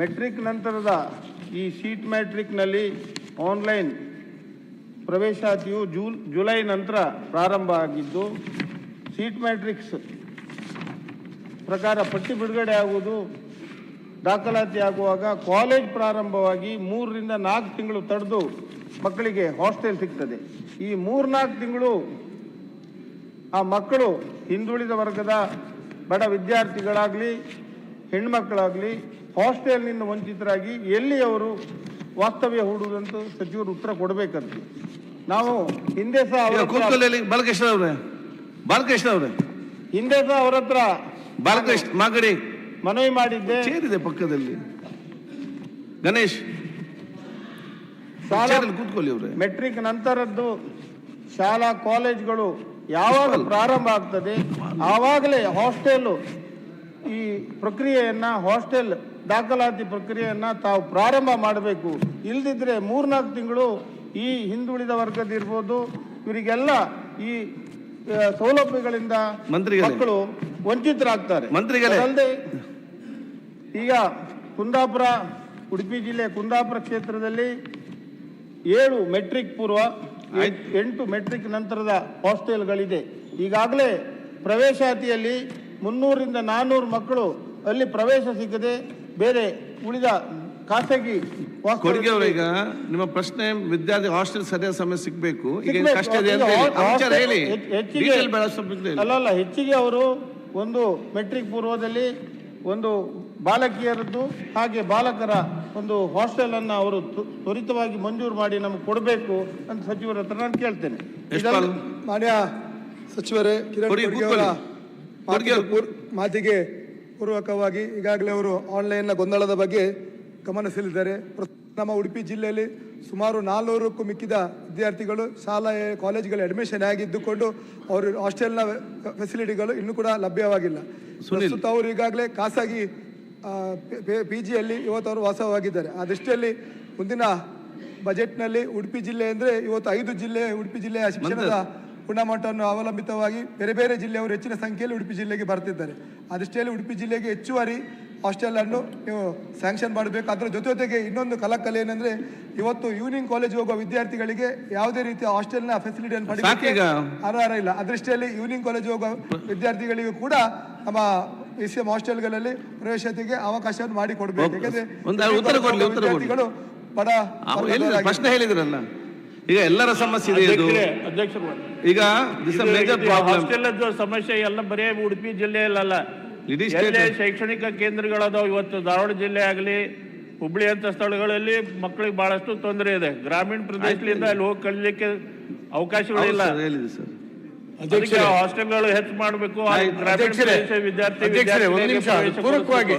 Metric ನಂತರದ ಈ seat ಮ್ಯಾಟ್ರಿಕ್ನಲ್ಲಿ ಆನ್ಲೈನ್ ಪ್ರವೇಶಾತಿಯು ಜೂನ್, ಜುಲೈ ನಂತರ ಪ್ರಾರಂಭ ಆಗಿದ್ದು ಸೀಟ್ ಮ್ಯಾಟ್ರಿಕ್ಸ್ ಪ್ರಕಾರ ಪಟ್ಟಿ ಬಿಡುಗಡೆ ಆಗುವುದು, ದಾಖಲಾತಿ ಆಗುವಾಗ ಕಾಲೇಜ್ ಪ್ರಾರಂಭವಾಗಿ ಮೂರರಿಂದ ನಾಲ್ಕು ತಿಂಗಳು ತಡೆದು ಮಕ್ಕಳಿಗೆ ಹಾಸ್ಟೆಲ್ ಸಿಗ್ತದೆ. ಈ ಮೂರ್ನಾಲ್ಕು ತಿಂಗಳು ಆ ಮಕ್ಕಳು ಹಿಂದುಳಿದ ವರ್ಗದ ಬಡ ವಿದ್ಯಾರ್ಥಿಗಳಾಗಲಿ ಹೆಣ್ಮಕ್ಕಳಾಗಲಿ ಹಾಸ್ಟೆಲ್ನಿಂದ ವಂಚಿತರಾಗಿ ಎಲ್ಲಿ ಅವರು ವಾಸ್ತವ್ಯ ಹೂಡುವುದಂತ ಸಚಿವರು ಉತ್ತರ ಕೊಡಬೇಕಂತ. ನಾವು ಹಿಂದೆ ಸಹ ಬಾಲಕೃಷ್ಣ ಅವರೇ. ಬಾಲಕೃಷ್ಣ ಅವರೇ. ಹಿಂದೆ ಸಹ ಅವರ ಹತ್ರ ಬಾಲಕೃಷ್ಣ ಮಾಗಡಿ. ಮನವಿ ಮಾಡಿದ್ದೆ. ಸೇರಿದೆ ಪಕ್ಕದಲ್ಲಿ. ಗಣೇಶ್. ಶಾಲಾ ಕೂತ್ಕೊಳ್ಳಿ ಅವ್ರೆ. ಮೆಟ್ರಿಕ್ ನಂತರದ್ದು ಶಾಲಾ ಕಾಲೇಜ್ಗಳು ಯಾವಾಗ ಪ್ರಾರಂಭ ಆಗ್ತದೆ ಆವಾಗಲೇ ಹಾಸ್ಟೆಲ್ ಈ ಪ್ರಕ್ರಿಯೆಯನ್ನು ಹಾಸ್ಟೆಲ್ ದಾಖಲಾತಿ ಪ್ರಕ್ರಿಯೆಯನ್ನು ತಾವು ಪ್ರಾರಂಭ ಮಾಡಬೇಕು. ಇಲ್ದಿದ್ರೆ ಮೂರ್ನಾಲ್ಕು ತಿಂಗಳು ಈ ಹಿಂದುಳಿದ ವರ್ಗದಿರ್ಬೋದು ಇವರಿಗೆಲ್ಲ ಈ ಸೌಲಭ್ಯಗಳಿಂದ. ಮಕ್ಕಳು ವಂಚಿತರಾಗ್ತಾರೆ. ಅಲ್ಲದೆ ಈಗ ಕುಂದಾಪುರ ಉಡುಪಿ ಜಿಲ್ಲೆ ಕುಂದಾಪುರ ಕ್ಷೇತ್ರದಲ್ಲಿ ಏಳು ಮೆಟ್ರಿಕ್ ಪೂರ್ವ ಎಂಟು ಮೆಟ್ರಿಕ್ ನಂತರದ ಹಾಸ್ಟೆಲ್ಗಳಿದೆ. ಈಗಾಗಲೇ ಪ್ರವೇಶಾತಿಯಲ್ಲಿ ಮುನ್ನೂರಿಂದ ನಾನ್ನೂರು ಮಕ್ಕಳು ಅಲ್ಲಿ ಪ್ರವೇಶ ಸಿಗದೆ ಬೇರೆ ಉಳಿದ ಖಾಸಗಿ ಕೊಡುಗೆ ಈಗ ನಿಮ್ಮ ಪ್ರಶ್ನೆ ವಿದ್ಯಾರ್ಥಿ ಹಾಸ್ಟೆಲ್ ಸರಿಯಾದ ಸಮಯ ಸಿಗಬೇಕು. ಈಗ ಕಷ್ಟ ಇದೆ ಅಂತ ಹೇಳಿ. ಹೆಚ್ಚಿಗೆ- ಡೀಟೇಲ್ ಬೇಡ ಸ್ವಲ್ಪ ಅಲ್ಲ ಅಲ್ಲ ಹೆಚ್ಚಿಗೆ ಅವರು ಒಂದು ಮೆಟ್ರಿಕ್ ಪೂರ್ವದಲ್ಲಿ ಒಂದು ಬಾಲಕಿಯರದ್ದು ಹಾಗೆ ಬಾಲಕರ ಒಂದು ಹಾಸ್ಟೆಲ್ ಅನ್ನ ಅವರು ತ್ವರಿತವಾಗಿ ಮಂಜೂರು ಮಾಡಿ ನಮಗೆ ಕೊಡಬೇಕು ಅಂತ ಸಚಿವರ ಹತ್ರ ನಾನು ಕೇಳ್ತೇನೆ. ಮಾಡ್ಯಾ ಸಚಿವರೇ ಕಿರಣ್ ಮಾತಿಗೆ ಪೂರ್ವಕವಾಗಿ ಈಗಾಗಲೇ ಅವರು ಆನ್ಲೈನ್ನ ಗೊಂದಲದ ಬಗ್ಗೆ ಗಮನ ಸೆಳೆದಿದ್ದಾರೆ ಪ್ರಸ್ತುತ ನಮ್ಮ ಉಡುಪಿ ಜಿಲ್ಲೆಯಲ್ಲಿ ಸುಮಾರು ನಾಲ್ನೂರಕ್ಕೂ ಮಿಕ್ಕಿದ ವಿದ್ಯಾರ್ಥಿಗಳು ಶಾಲಾ ಕಾಲೇಜುಗಳು ಅಡ್ಮಿಷನ್ ಆಗಿದ್ದುಕೊಂಡು ಅವರು ಹಾಸ್ಟೆಲ್ನ ಫೆಸಿಲಿಟಿಗಳು ಇನ್ನೂ ಕೂಡ ಲಭ್ಯವಾಗಿಲ್ಲ. ಪ್ರಸ್ತುತ ಅವರು ಈಗಾಗಲೇ ಖಾಸಗಿ ಪಿ ಜಿಯಲ್ಲಿ ಇವತ್ತು ಅವರು ವಾಸವಾಗಿದ್ದಾರೆ. ಆ ದೃಷ್ಟಿಯಲ್ಲಿ ಮುಂದಿನ ಬಜೆಟ್ನಲ್ಲಿ ಉಡುಪಿ ಜಿಲ್ಲೆ ಅಂದರೆ ಇವತ್ತು ಐದು ಜಿಲ್ಲೆ ಉಡುಪಿ ಜಿಲ್ಲೆಯ ಶಿಕ್ಷಣದ ಗುಣಮಟ್ಟವನ್ನು ಅವಲಂಬಿತವಾಗಿ ಬೇರೆ ಬೇರೆ ಜಿಲ್ಲೆಯವರು ಹೆಚ್ಚಿನ ಸಂಖ್ಯೆಯಲ್ಲಿ ಉಡುಪಿ ಜಿಲ್ಲೆಗೆ ಬರ್ತಿದ್ದಾರೆ ಅದಷ್ಟೇ ಉಡುಪಿ ಜಿಲ್ಲೆಗೆ ಹೆಚ್ಚುವರಿ ಹಾಸ್ಟೆಲ್ ಅನ್ನು ನೀವು ಸ್ಯಾಂಕ್ಷನ್ ಮಾಡಬೇಕು ಅದರ ಜೊತೆ ಜೊತೆಗೆ ಇನ್ನೊಂದು ಕಲಕಲೆ ಏನಂದ್ರೆ ಇವತ್ತು ಈವ್ನಿಂಗ್ ಕಾಲೇಜ್ ಹೋಗುವ ವಿದ್ಯಾರ್ಥಿಗಳಿಗೆ ಯಾವುದೇ ರೀತಿಯ ಹಾಸ್ಟೆಲ್ನ ಫೆಸಿಲಿಟಿಯನ್ನು ಸಾಕೀಗ. ಅರ್ಹರ ಇಲ್ಲ ಅದೃಷ್ಟಿಯಲ್ಲಿ ಇವ್ನಿಂಗ್ ಈವ್ನಿಂಗ್ ಕಾಲೇಜ್ ಹೋಗುವ ವಿದ್ಯಾರ್ಥಿಗಳಿಗೂ ಕೂಡ ನಮ್ಮ ಎ ಸಿ ಎಂ ಹಾಸ್ಟೆಲ್ಗಳಲ್ಲಿ ಪ್ರವೇಶತೆಗೆ ಅವಕಾಶವನ್ನು ಮಾಡಿಕೊಡ್ಬೇಕು. ಯಾಕಂದ್ರೆ. ವಿದ್ಯಾರ್ಥಿಗಳು ಬಡ ಪ್ರಶ್ನೆ ಹೇಳಿದ್ರಲ್ಲ ಈಗ ಎಲ್ಲರ ಸಮಸ್ಯೆ ಇದೆ ಇದು. ಅಧ್ಯಕ್ಷರೇ, ಅಧ್ಯಕ್ಷರು. ಈಗ ದಿಸ್ ಮೇಜರ್ ಪ್ರಾಬ್ಲಮ್ ಹಾಸ್ಟೆಲ್ ಸಮಸ್ಯೆ ಎಲ್ಲ ಬರೀ ಉಡುಪಿ ಜಿಲ್ಲೆಯಲ್ಲ ಇಡೀ ಶೈಕ್ಷಣಿಕ ಕೇಂದ್ರಗಳದಾವ ಇವತ್ತು ಧಾರವಾಡ ಜಿಲ್ಲೆ ಆಗಲಿ ಹುಬ್ಳಿ ಅಂತ ಸ್ಥಳಗಳಲ್ಲಿ ಮಕ್ಕಳಿಗೆ ಬಹಳಷ್ಟು ತೊಂದರೆ ಇದೆ. ಗ್ರಾಮೀಣ ಪ್ರದೇಶದಿಂದ ಅಲ್ಲಿ ಹೋಗಿ ಕಲಿಲಿಕ್ಕೆ ಅವಕಾಶಗಳಿಲ್ಲ ಅದಕ್ಕೆ ಹಾಸ್ಟೆಲ್ಗಳು ಹೆಚ್ಚು ಮಾಡಬೇಕು. ಗ್ರಾಮೀಣ ಅಧ್ಯಕ್ಷರೇ, ಪ್ರದೇಶ ವಿದ್ಯಾರ್ಥಿ ಪೂರಕವಾಗಿ